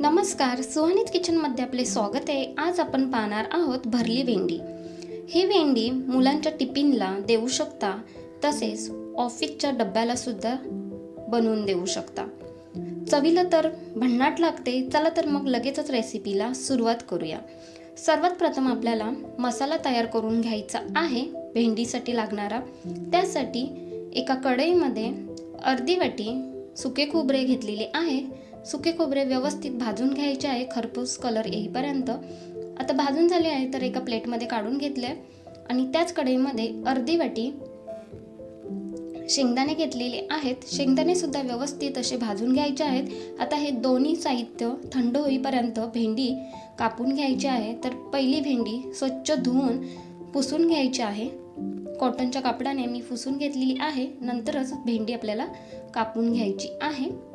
नमस्कार सुहानीच किचनमध्ये आपले स्वागत आहे. आज आपण पाहणार आहोत भरली भेंडी. ही भेंडी मुलांच्या टिफिनला देऊ शकता तसेच ऑफिसच्या डब्याला सुद्धा बनवून देऊ शकता. चवीला तर भन्नाट लागते चला तर मग लगेचच रेसिपीला सुरुवात करूया. सर्वात प्रथम आपल्याला मसाला तयार करून घ्यायचा आहे भेंडीसाठी लागणारा. त्यासाठी एका कढईमध्ये अर्धी वाटी सुके खोबरे घेतलेले आहे. सुके खोबरे व्यवस्थित भाजून घ्यायचे आहे. खरपूस कलर येईपर्यंत. आता भाजून झाले आहे तर एका प्लेटमध्ये काढून घेतले आणि त्याच कढईमध्ये अर्धी वाटी शेंगदाणे घेतलेले आहेत. शेंगदाणे सुद्धा व्यवस्थित असे भाजून घ्यायचे आहेत. आता हे दोन्ही साहित्य थंड होईपर्यंत भेंडी कापून घ्यायची आहे. तर पहिली भेंडी स्वच्छ धुवून पुसून घ्यायची आहे. कॉटनच्या कापडाने मी पुसून घेतलेली आहे. नंतरच भेंडी आपल्याला कापून घ्यायची आहे.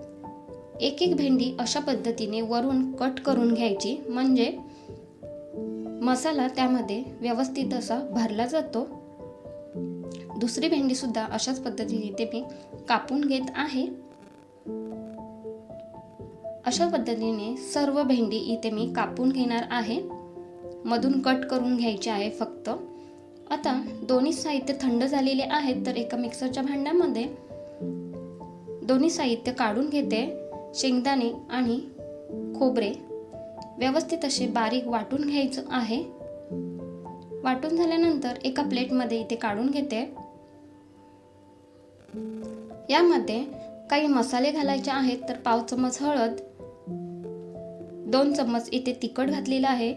एक एक भेंडी अशा पद्धतीने वरून कट करून घ्यायची. म्हणजे मसाला त्यामध्ये व्यवस्थित असा भरला जातो. दुसरी भेंडी सुद्धा अशाच पद्धतीने इथे मी कापून घेत आहे. अशा पद्धतीने सर्व भेंडी इथे मी कापून घेणार आहे. मधून कट करून घ्यायचे आहे फक्त. आता दोन्ही साहित्य थंड झालेले आहेत तर एका मिक्सरच्या भांड्यामध्ये दोन्ही साहित्य काढून घेते. शेंगदाणे आणि खोबरे व्यवस्थित असे बारीक वाटून घ्यायचं आहे. वाटून झाल्यानंतर एका प्लेटमध्ये इथे काढून घेते. यामध्ये काही मसाले घालायचे आहेत तर पाव चमच हळद दोन चम्मच इथे तिखट घातलेलं आहे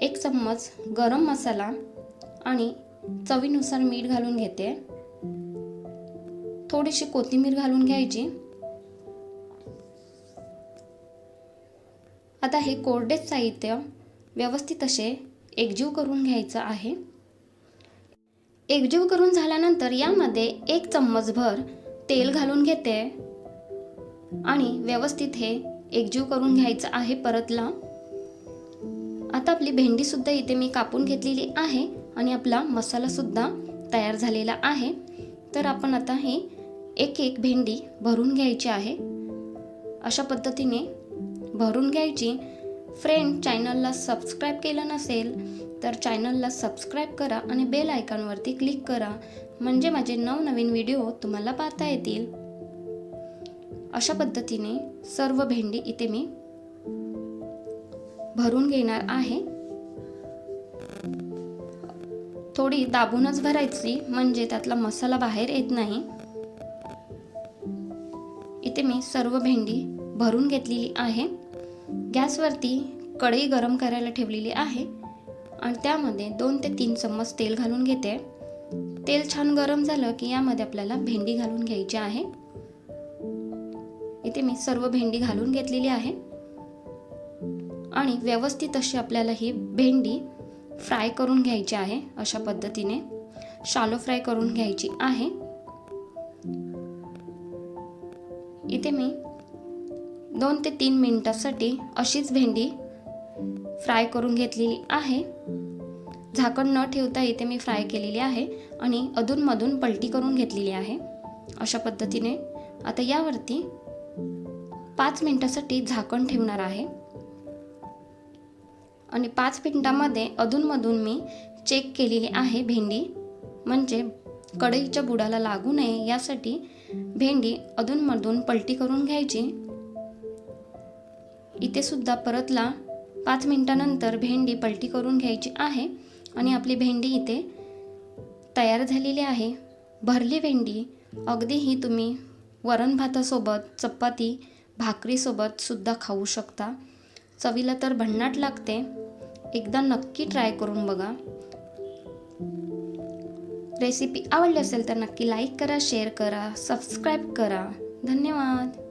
एक चम्मच गरम मसाला आणि चवीनुसार मीठ घालून घेते. थोडीशी कोथिंबीर घालून घ्यायची. आता हे कोरडेच साहित्य व्यवस्थित असे एकजीव करून घ्यायचं आहे. एकजीव करून झाल्यानंतर यामध्ये एक चम्मचभर तेल घालून घेते आणि व्यवस्थित हे एकजीव करून घ्यायचं आहे परतला. आता आपली भेंडी सुद्धा इथे मी कापून घेतलेली आहे आणि आपला मसाला सुद्धा तयार झालेला आहे. तर आपण आता हे एक एक भेंडी भरून घ्यायची आहे. अशा पद्धतीने भरून घ्यायची. फ्रेंड चॅनलला सबस्क्राईब केलं नसेल तर चॅनलला सबस्क्राईब करा आणि बेल आयकॉनवरती क्लिक करा. म्हणजे माझे नवनवीन व्हिडिओ तुम्हाला पाहता येतील. अशा पद्धतीने सर्व भेंडी इथे मी भरून घेणार आहे. थोडी दाबूनच भरायची म्हणजे त्यातला मसाला बाहेर येत नाही. इथे मी सर्व भेंडी भरून घेतलेली आहे. गॅसवरती कढई गरम करायला ठेवलेली आहे आणि त्यामध्ये दोन ते तीन चम्मच तेल घालून घेते. तेल छान गरम झालं की यामध्ये आपल्याला भेंडी घालून घ्यायची आहे. इथे मी सर्व भेंडी घालून घेतलेली आहे. आणि व्यवस्थित अशी आपल्याला ही भेंडी फ्राय करून घ्यायची आहे अशा पद्धतीने. शालो फ्राय करून घ्यायची आहे. इथे मी दोन ते तीन मिनटासाठी अशीच भेंडी फ्राय करून घेतलेली आहे. झाकण न ठेवता इथे मी फ्राय केलेली आहे आणि अधूनमधून पलटी करून घेतलेली आहे. अशा पद्धतीने आता यावरती पाच मिनटासाठी झाकण ठेवणार आहे. आणि पाच मिनटामध्ये अधूनमधून मी चेक केलेली आहे भेंडी. म्हणजे कढईच्या बुडाला लागू नये यासाठी भेंडी अधूनमधून पलटी करून घ्यायची इथे सुद्धा परतला. पाच मिनटानंतर भेंडी पलटी करून घ्यायची आहे आणि आपली भेंडी इथे तयार झालेली आहे. भरली भेंडी. अगदीही तुम्ही वरण भातासोबत चपाती भाकरीसोबत सुद्धा खाऊ शकता. चवीला तर भन्नाट लागते. एकदा नक्की ट्राय करून बघा. रेसिपी आवडली असेल तर नक्की लाईक करा शेअर करा सबस्क्राईब करा. धन्यवाद.